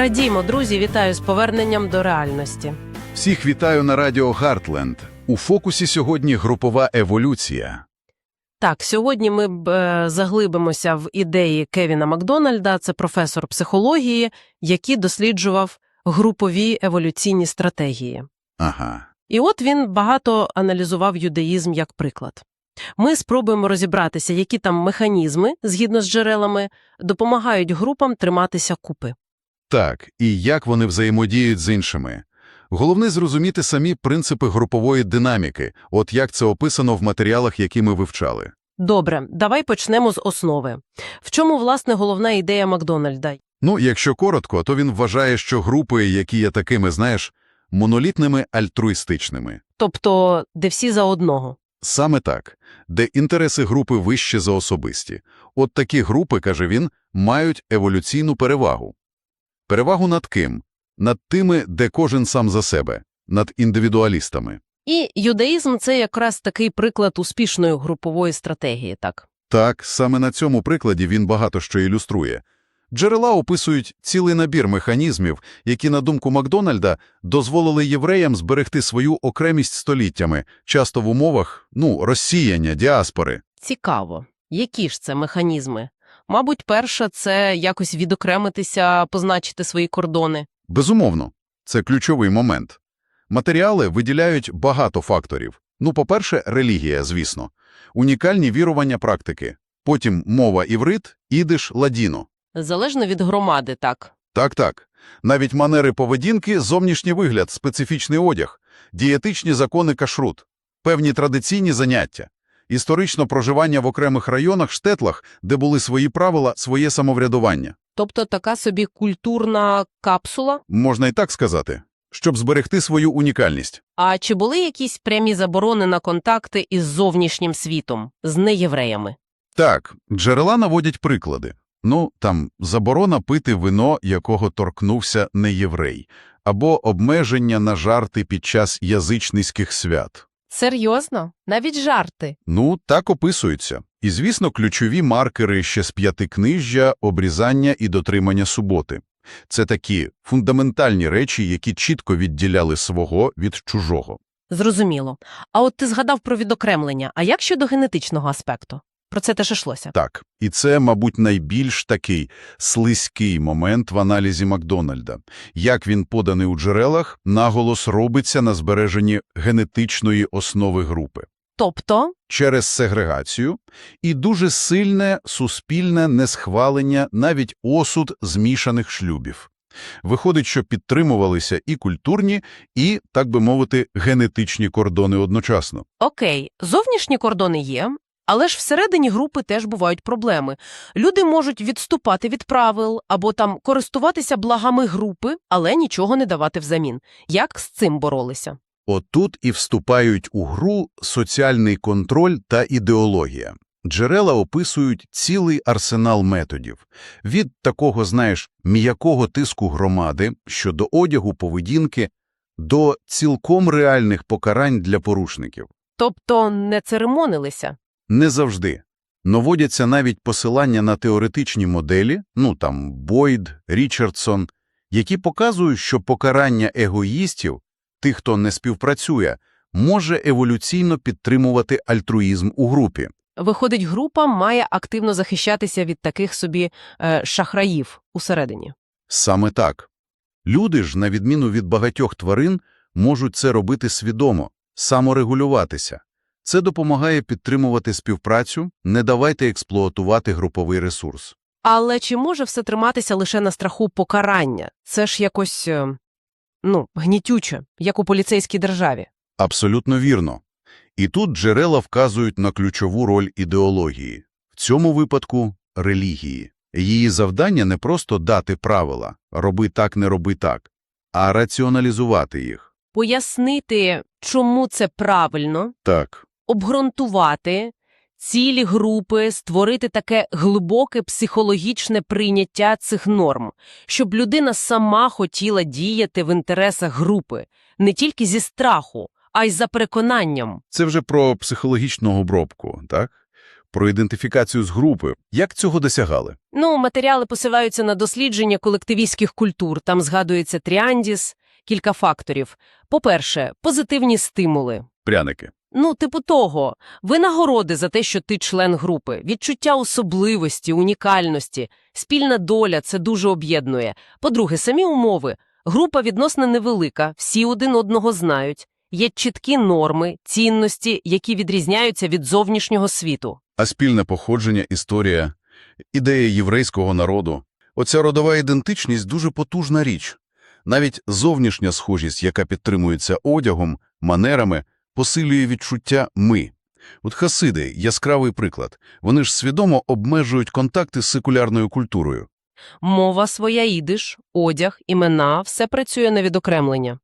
Радімо, друзі, вітаю з поверненням до реальності. Всіх вітаю на радіо Гартленд. У фокусі сьогодні групова еволюція. Так, сьогодні ми б, е, заглибимося в ідеї Кевіна Макдональда, це професор психології, який досліджував групові еволюційні стратегії. Ага. І от він багато аналізував юдаїзм як приклад. Ми спробуємо розібратися, які там механізми, згідно з джерелами, допомагають групам триматися купи. Так, і як вони взаємодіють з іншими. Головне зрозуміти самі принципи групової динаміки, от як це описано в матеріалах, які ми вивчали. Добре, давай почнемо з основи. В чому, власне, головна ідея Макдональда? Ну, якщо коротко, то він вважає, що групи, які є такими, знаєш, монолітними альтруїстичними. Тобто, де всі за одного. Саме так, де інтереси групи вищі за особисті. От такі групи, каже він, мають еволюційну перевагу. Перевагу над ким? Над тими, де кожен сам за себе, над індивідуалістами. І юдаїзм це якраз такий приклад успішної групової стратегії, так? Так, саме на цьому прикладі він багато що ілюструє. Джерела описують цілий набір механізмів, які, на думку Макдональда, дозволили євреям зберегти свою окремість століттями, часто в умовах, ну, розсіяння, діаспори. Цікаво. Які ж це механізми? Мабуть, перше – це якось відокремитися, позначити свої кордони. Безумовно, це ключовий момент. Матеріали виділяють багато факторів. Ну, по-перше, релігія, звісно. Унікальні вірування практики. Потім мова іврит, ідиш, ладіно. Залежно від громади, так. Так-так. Навіть манери поведінки, зовнішній вигляд, специфічний одяг, дієтичні закони кашрут, певні традиційні заняття, історично проживання в окремих районах, штетлах, де були свої правила, своє самоврядування. Тобто така собі культурна капсула. Можна і так сказати, щоб зберегти свою унікальність. А чи були якісь прямі заборони на контакти із зовнішнім світом, з неєвреями? Так, джерела наводять приклади. Ну, там, заборона пити вино, якого торкнувся не єврей, або обмеження на жарти під час язичницьких свят. Серйозно? Навіть жарти. Ну, так описуються. І, звісно, ключові маркери ще з п'ятикнижжя, обрізання і дотримання суботи. Це такі фундаментальні речі, які чітко відділяли свого від чужого. Зрозуміло. А от ти згадав про відокремлення. А як щодо генетичного аспекту? Про це теж йшлося. Так, і це, мабуть, найбільш такий слизький момент в аналізі Макдональда. Як він поданий у джерелах, наголос робиться на збереженні генетичної основи групи. Тобто, Через сегрегацію і дуже сильне суспільне несхвалення, навіть осуд змішаних шлюбів. Виходить, що підтримувалися і культурні, і, так би мовити, генетичні кордони одночасно. окей, зовнішні кордони є, але ж всередині групи теж бувають проблеми. Люди можуть відступати від правил або там користуватися благами групи, але нічого не давати взамін. Як з цим боролися? Отут і вступають у гру соціальний контроль та ідеологія. Джерела описують цілий арсенал методів. Від такого, знаєш, м'якого тиску громади щодо одягу, поведінки, до цілком реальних покарань для порушників. Тобто не церемонилися? Не завжди. Наводяться навіть посилання на теоретичні моделі, ну там Бойд, Річардсон, які показують, що покарання егоїстів, тих, хто не співпрацює, може еволюційно підтримувати альтруїзм у групі. Виходить, група має активно захищатися від таких собі е, шахраїв усередині. Саме так. Люди ж, на відміну від багатьох тварин, можуть це робити свідомо, саморегулюватися. Це допомагає підтримувати співпрацю, не давайте експлуатувати груповий ресурс. Але чи може все триматися лише на страху покарання? Це ж якось, е, ну, гнітюче, як у поліцейській державі. Абсолютно вірно. І тут джерела вказують на ключову роль ідеології. В цьому випадку – релігії. Її завдання не просто дати правила «роби так, не роби так», а раціоналізувати їх. Пояснити, чому це правильно, Так. Обґрунтувати цілі групи, створити таке глибоке психологічне прийняття цих норм, щоб людина сама хотіла діяти в інтересах групи, не тільки зі страху, а й за переконанням. Це вже про психологічну обробку, так? про ідентифікацію з групи. Як цього досягали? Ну, матеріали посилаються на дослідження колективістських культур. Там згадується тріандіс, кілька факторів. По-перше, позитивні стимули. Пряники. Ну, типу того, винагороди за те, що ти член групи, відчуття особливості, унікальності, спільна доля – це дуже об'єднує. По-друге, самі умови. Група відносно невелика, всі один одного знають. Є чіткі норми, цінності, які відрізняються від зовнішнього світу. А спільне походження, історія, ідея єврейського народу. Оця родова ідентичність – дуже потужна річ. Навіть зовнішня схожість, яка підтримується одягом, манерами, посилює відчуття «ми». От хасиди – яскравий приклад. Вони ж свідомо обмежують контакти з секулярною культурою. Мова своя ідиш, одяг, імена – все працює на відокремлення.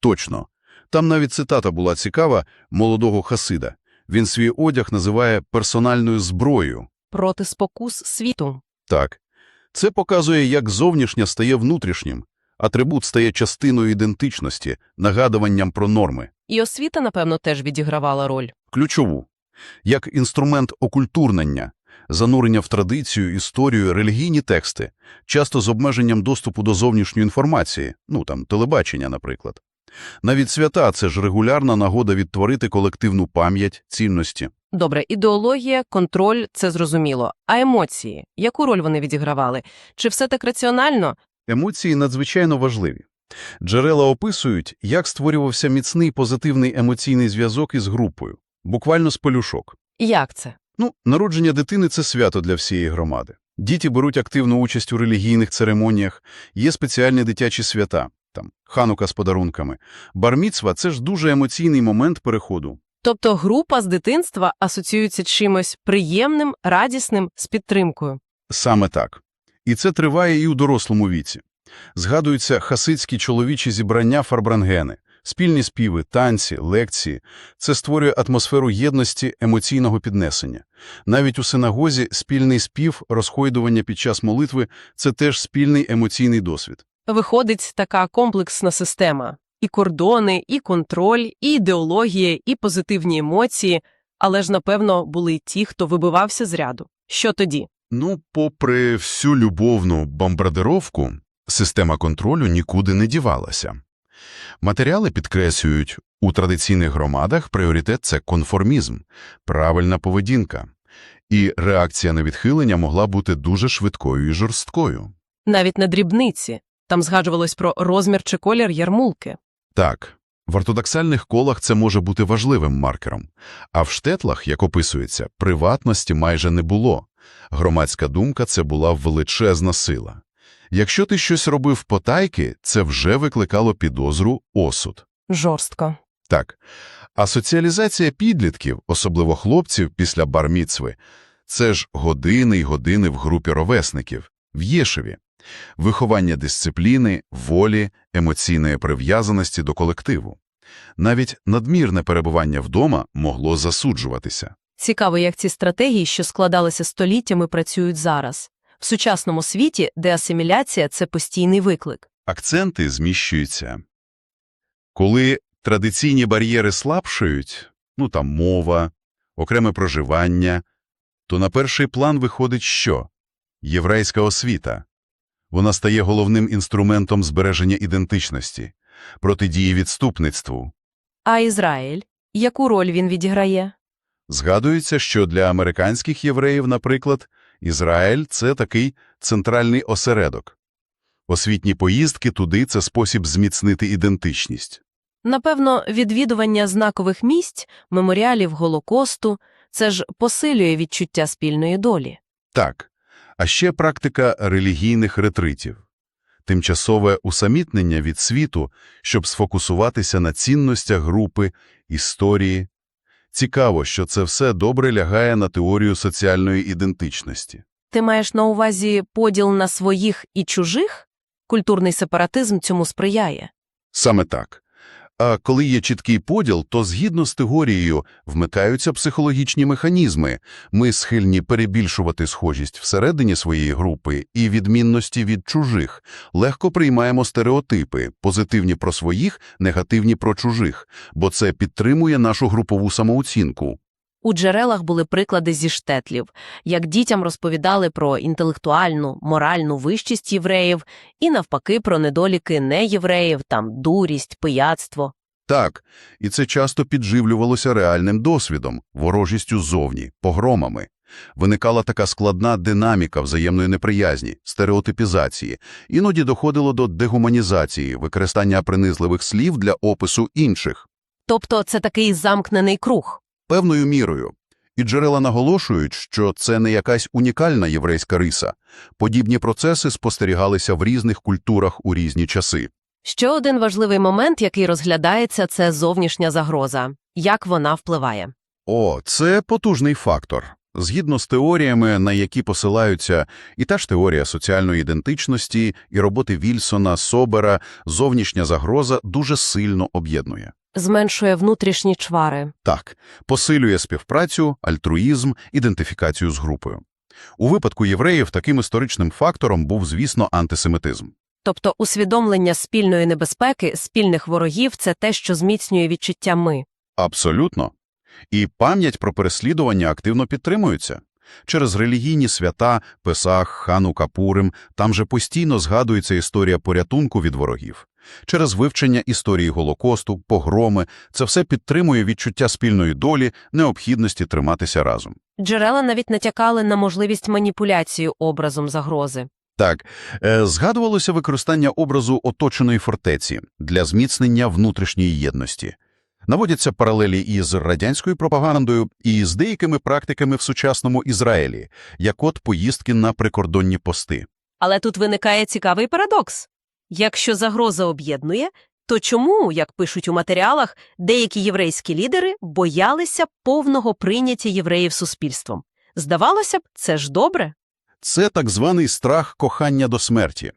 Точно. Там навіть цитата була цікава молодого хасида. Він свій одяг називає персональною зброєю. Проти спокус світу. Так. Це показує, як зовнішнє стає внутрішнім. Атрибут стає частиною ідентичності, нагадуванням про норми. І освіта, напевно, теж відігравала роль. Ключову. Як інструмент окультурнення, занурення в традицію, історію, релігійні тексти, часто з обмеженням доступу до зовнішньої інформації, ну там телебачення, наприклад. Навіть свята – це ж регулярна нагода відтворити колективну пам'ять, цінності. Добре, ідеологія, контроль – це зрозуміло. А емоції? Яку роль вони відігравали? Чи все так раціонально? Емоції надзвичайно важливі. Джерела описують, як створювався міцний позитивний емоційний зв'язок із групою, буквально з пелюшок. Як це? Ну, народження дитини – це свято для всієї громади. Діти беруть активну участь у релігійних церемоніях, є спеціальні дитячі свята, там, ханука з подарунками. Барміцва – це ж дуже емоційний момент переходу. Тобто група з дитинства асоціюється чимось приємним, радісним, з підтримкою. Саме так. І це триває і у дорослому віці. Згадуються хасидські чоловічі зібрання фарбрангени, спільні співи, танці, лекції. Це створює атмосферу єдності, емоційного піднесення. Навіть у синагозі спільний спів, розхойдування під час молитви – це теж спільний емоційний досвід. Виходить така комплексна система. І кордони, і контроль, і ідеологія, і позитивні емоції. Але ж, напевно, були ті, хто вибивався з ряду. Що тоді? Ну, попри всю любовну бомбардировку, система контролю нікуди не дівалася. Матеріали підкреслюють, у традиційних громадах пріоритет – це конформізм, правильна поведінка. І реакція на відхилення могла бути дуже швидкою і жорсткою. Навіть на дрібниці. Там згадувалось про розмір чи колір ярмулки. Так, в ортодоксальних колах це може бути важливим маркером, а в штетлах, як описується, приватності майже не було. Громадська думка – це була величезна сила. Якщо ти щось робив потайки, це вже викликало підозру, осуд. Жорстко. Так. А соціалізація підлітків, особливо хлопців після барміцви, це ж години й години в групі ровесників, в Єшеві. Виховання дисципліни, волі, емоційної прив'язаності до колективу. Навіть надмірне перебування вдома могло засуджуватися. Цікаво, як ці стратегії, що складалися століттями, працюють зараз. В сучасному світі, де асиміляція – це постійний виклик. Акценти зміщуються. Коли традиційні бар'єри слабшають, ну там мова, окреме проживання, то на перший план виходить що? Єврейська освіта. Вона стає головним інструментом збереження ідентичності, протидії відступництву. А Ізраїль? Яку роль він відіграє? Згадується, що для американських євреїв, наприклад, Ізраїль – це такий центральний осередок. Освітні поїздки туди – це спосіб зміцнити ідентичність. Напевно, відвідування знакових місць, меморіалів Голокосту – це ж посилює відчуття спільної долі. Так, а ще практика релігійних ретритів. Тимчасове усамітнення від світу, щоб сфокусуватися на цінностях групи, історії. Цікаво, що це все добре лягає на теорію соціальної ідентичності. Ти маєш на увазі поділ на своїх і чужих? Культурний сепаратизм цьому сприяє. Саме так. А коли є чіткий поділ, то згідно з теорією вмикаються психологічні механізми. Ми схильні перебільшувати схожість всередині своєї групи і відмінності від чужих. Легко приймаємо стереотипи, позитивні про своїх, негативні про чужих, бо це підтримує нашу групову самооцінку. У джерелах були приклади зі штетлів, як дітям розповідали про інтелектуальну, моральну вищість євреїв і, навпаки, про недоліки неєвреїв, там дурість, пияцтво. Так, і це часто підживлювалося реальним досвідом, ворожістю ззовні, погромами. Виникала така складна динаміка взаємної неприязні, стереотипізації, іноді доходило до дегуманізації, використання принизливих слів для опису інших. Тобто це такий замкнений круг. Певною мірою. І джерела наголошують, що це не якась унікальна єврейська риса. Подібні процеси спостерігалися в різних культурах у різні часи. Ще один важливий момент, який розглядається, це зовнішня загроза. Як вона впливає? О, це потужний фактор. Згідно з теоріями, на які посилаються і та ж теорія соціальної ідентичності, і роботи Вільсона, Собера, зовнішня загроза дуже сильно об'єднує. Зменшує внутрішні чвари. Так, посилює співпрацю, альтруїзм, ідентифікацію з групою. У випадку євреїв таким історичним фактором був, звісно, антисемітизм. Тобто усвідомлення спільної небезпеки, спільних ворогів – це те, що зміцнює відчуття «ми». Абсолютно. І пам'ять про переслідування активно підтримується. Через релігійні свята, Песах, Ханука, Пурим, там же постійно згадується історія порятунку від ворогів. Через вивчення історії Голокосту, погроми – це все підтримує відчуття спільної долі, необхідності триматися разом. Джерела навіть натякали на можливість маніпуляції образом загрози. Так, е, згадувалося використання образу оточеної фортеці для зміцнення внутрішньої єдності. Наводяться паралелі із радянською пропагандою і з деякими практиками в сучасному Ізраїлі, як от поїздки на прикордонні пости. Але тут виникає цікавий парадокс. Якщо загроза об'єднує, то чому, як пишуть у матеріалах, деякі єврейські лідери боялися повного прийняття євреїв суспільством? Здавалося б, це ж добре. Це так званий страх кохання до смерті.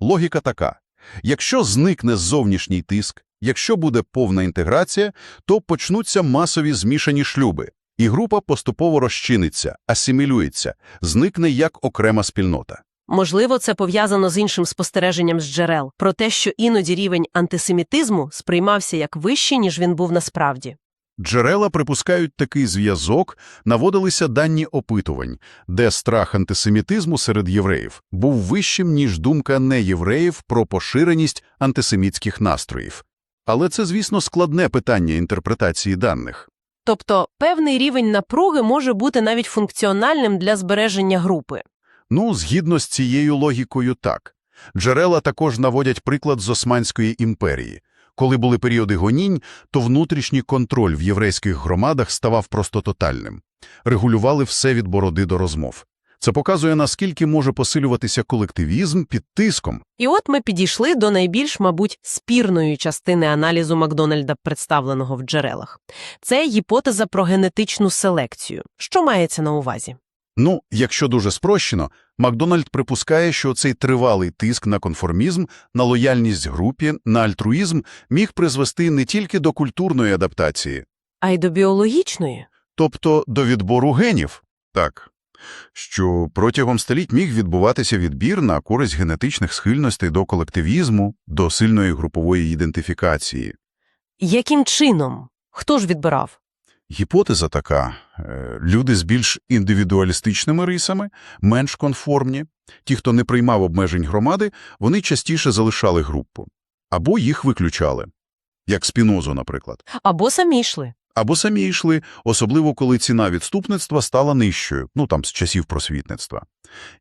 Логіка така. Якщо зникне зовнішній тиск, якщо буде повна інтеграція, то почнуться масові змішані шлюби, і група поступово розчиниться, асимілюється, зникне як окрема спільнота. Можливо, це пов'язано з іншим спостереженням з джерел про те, що іноді рівень антисемітизму сприймався як вищий, ніж він був насправді. Джерела припускають такий зв'язок, наводилися дані опитувань, де страх антисемітизму серед євреїв був вищим, ніж думка неєвреїв про поширеність антисемітських настроїв. Але це, звісно, складне питання інтерпретації даних. Тобто певний рівень напруги може бути навіть функціональним для збереження групи. Ну, згідно з цією логікою, так. Джерела також наводять приклад з Османської імперії. Коли були періоди гонінь, то внутрішній контроль в єврейських громадах ставав просто тотальним. Регулювали все від бороди до розмов. Це показує, наскільки може посилюватися колективізм під тиском. І от ми підійшли до найбільш, мабуть, спірної частини аналізу Макдональда, представленого в джерелах. Це гіпотеза про генетичну селекцію. Що мається на увазі? Ну, якщо дуже спрощено, Макдональд припускає, що цей тривалий тиск на конформізм, на лояльність групі, на альтруїзм міг призвести не тільки до культурної адаптації, А й до біологічної. тобто до відбору генів. Так. Що протягом століть міг відбуватися відбір на користь генетичних схильностей до колективізму, до сильної групової ідентифікації. Яким чином? Хто ж відбирав? Гіпотеза така. е, Люди з більш індивідуалістичними рисами, менш конформні, ті, хто не приймав обмежень громади, вони частіше залишали групу. Або їх виключали. Як Спінозу, наприклад. Або самі йшли. Або самі йшли, особливо коли ціна відступництва стала нижчою, ну там з часів просвітництва.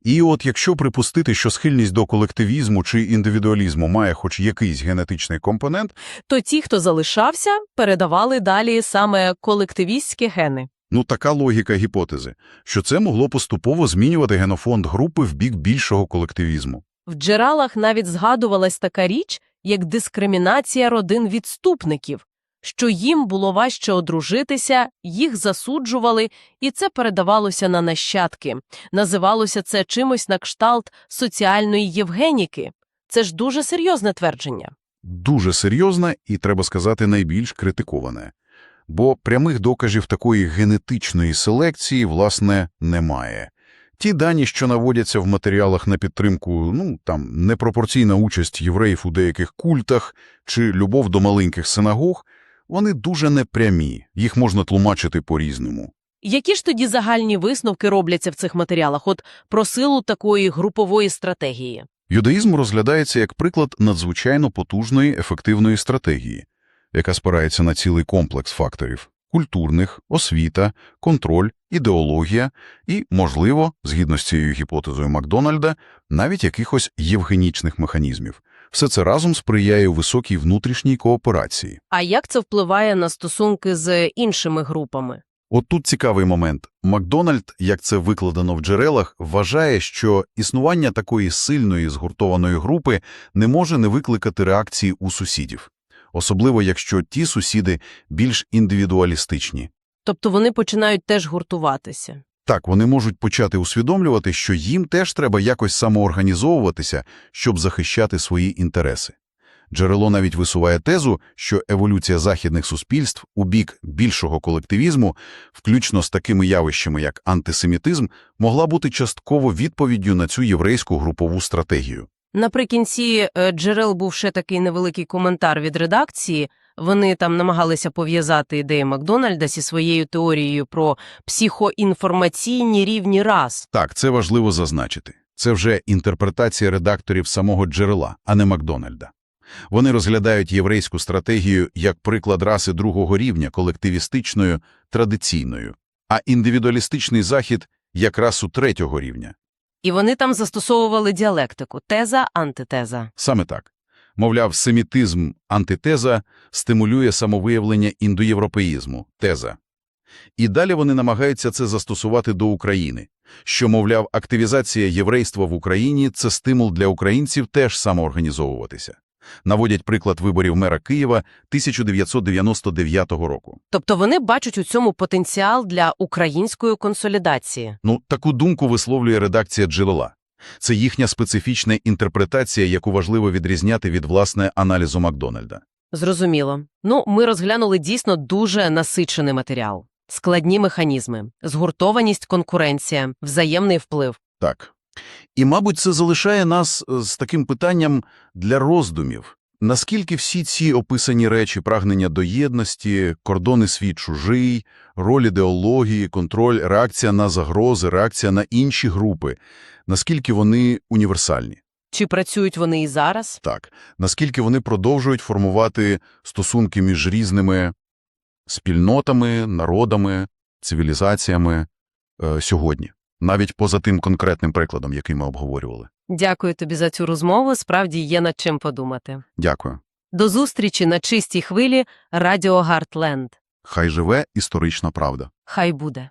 І от якщо припустити, що схильність до колективізму чи індивідуалізму має хоч якийсь генетичний компонент, То ті, хто залишався, передавали далі саме колективістські гени. ну така логіка гіпотези, що це могло поступово змінювати генофонд групи в бік більшого колективізму. В джерелах навіть згадувалась така річ, як дискримінація родин відступників, що їм було важче одружитися, їх засуджували, і це передавалося на нащадки. Називалося це чимось на кшталт соціальної євгеніки. Це ж дуже серйозне твердження. Дуже серйозне і, треба сказати, найбільш критиковане. Бо прямих доказів такої генетичної селекції, власне, немає. Ті дані, що наводяться в матеріалах на підтримку, ну, там, непропорційна участь євреїв у деяких культах чи любов до маленьких синагог, Вони дуже непрямі, їх можна тлумачити по-різному. Які ж тоді загальні висновки робляться в цих матеріалах от про силу такої групової стратегії? Юдаїзм розглядається як приклад надзвичайно потужної ефективної стратегії, яка спирається на цілий комплекс факторів – культурних, освіта, контроль, ідеологія і, можливо, згідно з цією гіпотезою Макдональда, навіть якихось євгенічних механізмів. Все це разом сприяє високій внутрішній кооперації. А як це впливає на стосунки з іншими групами? От тут цікавий момент. Макдональд, як це викладено в джерелах, вважає, що існування такої сильної згуртованої групи не може не викликати реакції у сусідів. Особливо, якщо ті сусіди більш індивідуалістичні. Тобто вони починають теж гуртуватися. Так, вони можуть почати усвідомлювати, що їм теж треба якось самоорганізовуватися, щоб захищати свої інтереси. Джерело навіть висуває тезу, що еволюція західних суспільств у бік більшого колективізму, включно з такими явищами, як антисемітизм, могла бути частково відповіддю на цю єврейську групову стратегію. Наприкінці е, джерел був ще такий невеликий коментар від редакції. Вони там намагалися пов'язати ідеї Макдональда зі своєю теорією про психоінформаційні рівні рас. Так, це важливо зазначити. Це вже інтерпретація редакторів самого джерела, а не Макдональда. Вони розглядають єврейську стратегію як приклад раси другого рівня, колективістичною, традиційною, а індивідуалістичний захід як расу третього рівня. І вони там застосовували діалектику – теза, антитеза. Саме так. Мовляв, семітизм, антитеза стимулює самовиявлення індоєвропеїзму, теза. І далі вони намагаються це застосувати до України, що, мовляв, активізація єврейства в Україні – це стимул для українців теж самоорганізовуватися. Наводять приклад виборів мера Києва 1999 року. Тобто вони бачать у цьому потенціал для української консолідації. Ну, таку думку висловлює редакція джерела. Це їхня специфічна інтерпретація, яку важливо відрізняти від, власне, аналізу Макдональда. Зрозуміло. Ну, ми розглянули дійсно дуже насичений матеріал. Складні механізми, згуртованість, конкуренція, взаємний вплив. Так. І, мабуть, це залишає нас е, з таким питанням для роздумів. Наскільки всі ці описані речі, прагнення до єдності, кордони свій-чужий, роль ідеології, контроль, реакція на загрози, реакція на інші групи, наскільки вони універсальні? Чи працюють вони і зараз? Так. Наскільки вони продовжують формувати стосунки між різними спільнотами, народами, цивілізаціями е, сьогодні? Навіть поза тим конкретним прикладом, який ми обговорювали. Дякую тобі за цю розмову. Справді є над чим подумати. Дякую. До зустрічі на чистій хвилі Радіо Гартленд. Хай живе історична правда. Хай буде.